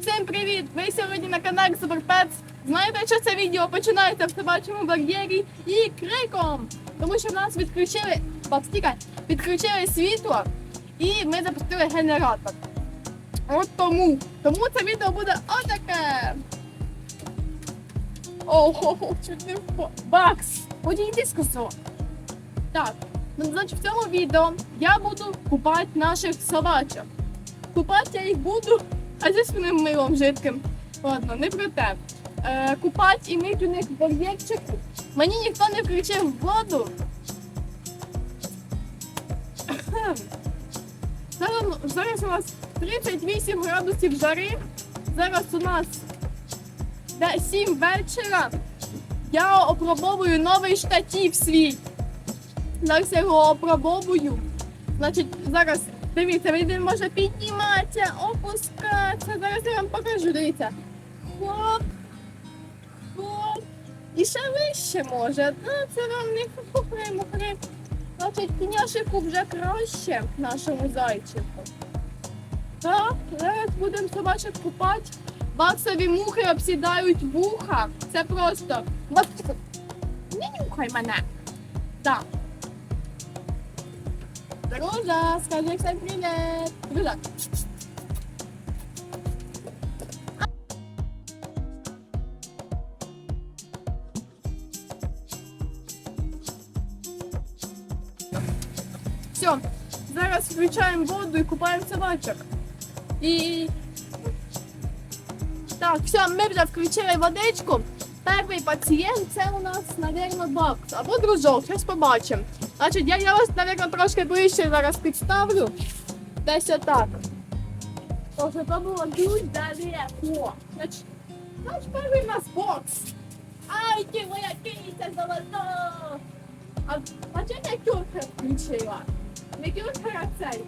Всім привіт! Ви сьогодні на каналі Суперпец. Знаєте, що це відео починається в собачому бар'єрі і криком. Тому що в нас відключили Баб, стікай, відключили світло і ми запустили генератор. От тому. Тому це відео буде отаке. Ого, чуть не впав. Бакс! Подійди сказав. Так, ну, значить в цьому відео я буду купати наших собачок. Купати я їх буду, а зі своїм милом жидким. Ладно, не про те. Е, купати і мити у них бар'єрчик. Мені ніхто не включив воду. Зараз, зараз у нас 38 градусів жари. Зараз у нас 7 вечора. Я опробовую новий штатів свій. Зараз я його опробовую. Значить, зараз дивіться, він може підніматися, опускатися. Зараз я вам покажу. Дивіться. Хоп. Хоп. І ще вище може. Ну, це вам не хухри-мухри. Значить, княшику вже краще нашому зайчику. Так, зараз будемо собачок купати. Баксові мухи обсідають вуха. Це просто. Не нюхай мене. Так. Дружа, скажи всім привіт. Дружа. Все, зараз включаємо воду і купаємо собачок. І. Так, все, ми вже включили водичку. Перший пацієнт це у нас, мабуть, бакс або дружок, щось побачимо. Значить, я, я вас, мабуть, трошки ближче зараз підставлю. Десь отак. Що то було дуже далеко. Значить, значить, перший у нас бокс. Ай, ти моя киця золота! А, а чого я включила? Не кюрка, а цей.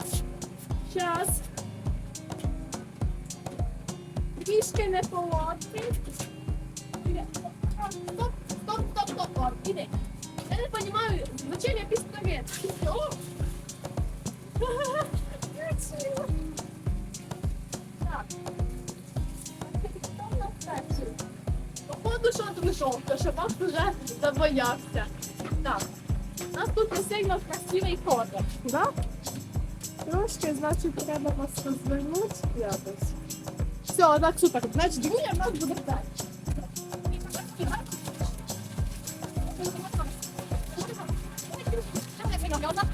Щас. Трішки не полодки. Стоп, стоп, стоп, стоп, стоп, іди. Я не розумію, зачем я! Красиво. Так. Хто в нас перший? Походу, що то що вас вже забоявся. Так. У нас тут не сильно красивий кодер. Да? Трошки, значить, треба вас розвернути якось. Все, так, супер. Значить, другий в нас буде так.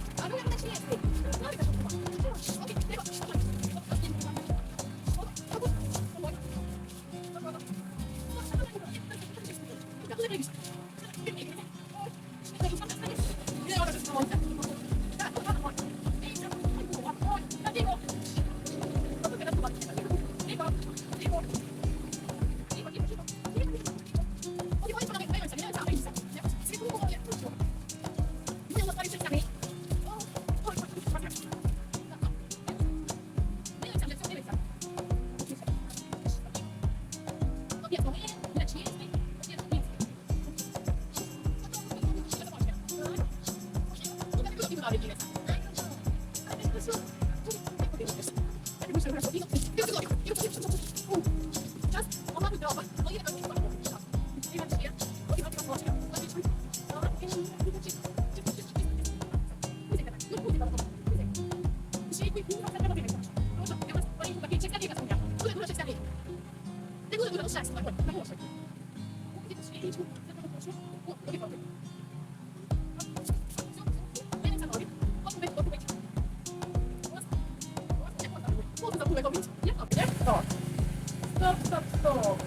Стоп, стоп, стоп.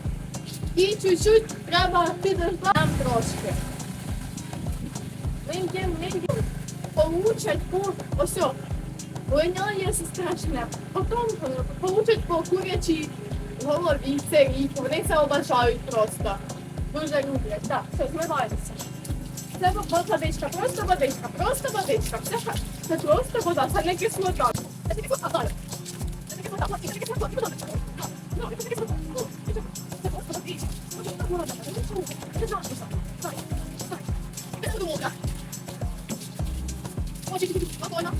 І чуть-чуть треба підождати нам трошки. Ми йдемо. Получать по ось. Линяє страшне. Потім е, получать по курячій голові це рік. Вони це обажають просто. Дуже люблять. Так, все, змиваємося. Це во- водичка, просто водичка, просто водичка. Це, це просто вода, це не кислота. Це не кислота, далі. Це не кислота, це не кислота, це не кислота. Ну, це не кислота. Ну, це просто водичка. Ну, це так вода, це не кислота. Це жалко. Так, так. Це довго. Ось, ось, ось, спокійно.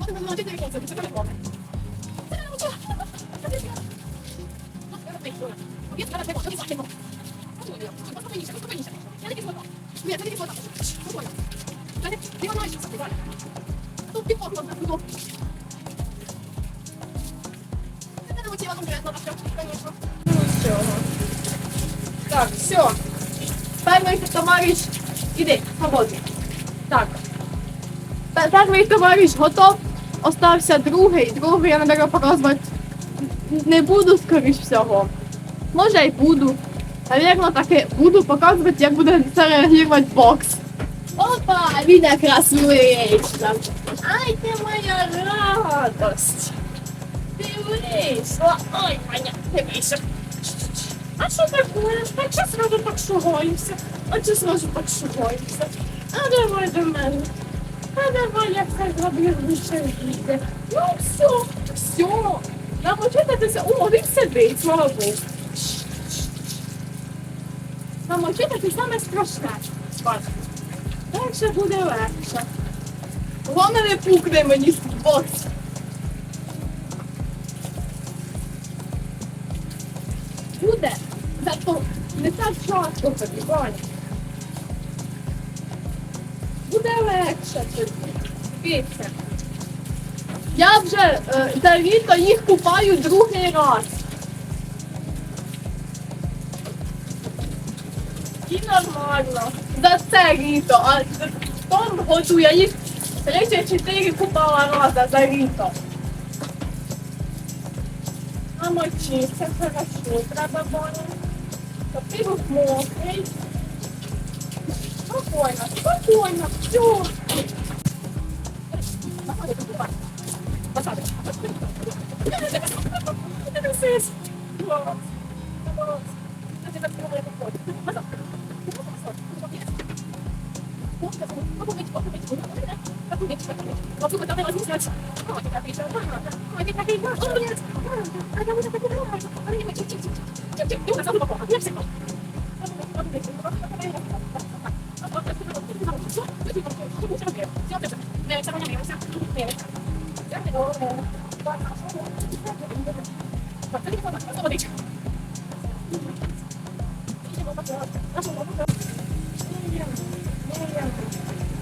Ось, ось, ось, ось, ось, ось, ось, ось. Це не можна. Це не можна. Так, все. Перший товариш, іди, свободний. Так. Пе- Перший товариш готов. Остався другий. Другий я, наприклад, показувати не буду, скоріш всього. Може й буду. Навірно, таки буду показувати, як буде це реагувати бокс. Опа, він якраз вийшов. Ай, ти моя радость. Ти вийшла. Ой, Маня, ти вийшов. А що таке? А чи сразу так шугаємося? А чи сразу так шугаємося? А давай до мене. А давай я все зроблю лише вийде. Ну все, все. Намочитатися. О, він сидить, слава Богу. Намочитати саме страшне. Бачите. Дальше буде легше. Головне не пукне мені з бокс. Буде. Зато не так часто тобі, Ваня. Буде легше тобі. Дивіться. Я вже е, літо їх купаю другий раз. І нормально. За це літо. А в тому году я їх 34 купала рази за літо. А мочиться хорошо, треба Боня. Щоб ти був мокрий. Спокойно, спокойно, все. Посадочка. Ти не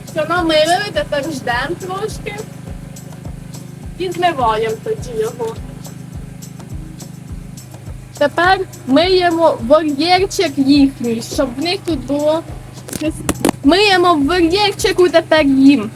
Все, намилили, тепер ждемо трошки. І змиваємо тоді його. Тепер миємо вольєрчик їхній, щоб в них тут було. Миємо в вольєрчику тепер їм.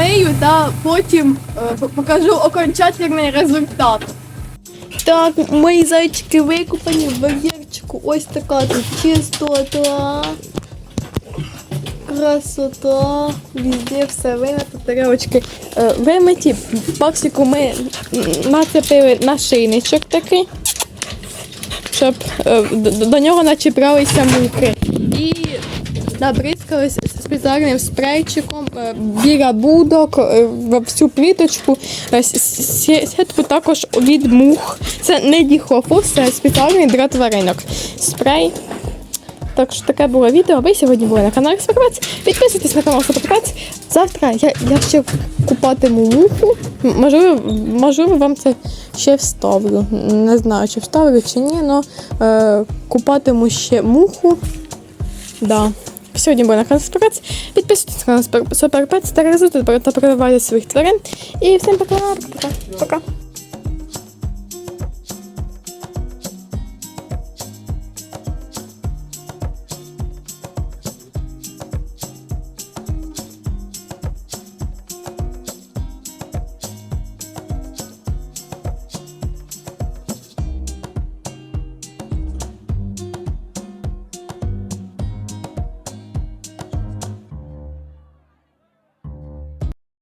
Помию та потім е, покажу окончательний результат. Так, мої зайчики викупані в вольєрчику. Ось така тут чистота. Красота. Везде все вимито, тарелочки е, вимиті. Максику ми нацепили нашийничок такий, щоб е, до, до нього начіплялися муки. І набризкались спеціальним спрейчиком е, біля будок е, всю пліточку. Е, Сітку також від мух. Це не діхлофос, це спеціальний для тваринок. Спрей. Так що таке було відео. Ви сьогодні були на каналі Сокрець. Підписуйтесь на канал Сокрець. Завтра я, я ще купатиму муху. Можливо, можливо, вам це ще вставлю. Не знаю, чи вставлю, чи ні, але е, купатиму ще муху. Да. Сьогодні були на Суперпец. Підписуйтесь на канал та реалізуйте та прививайте своїх тварин. І всім. Пока. Пока.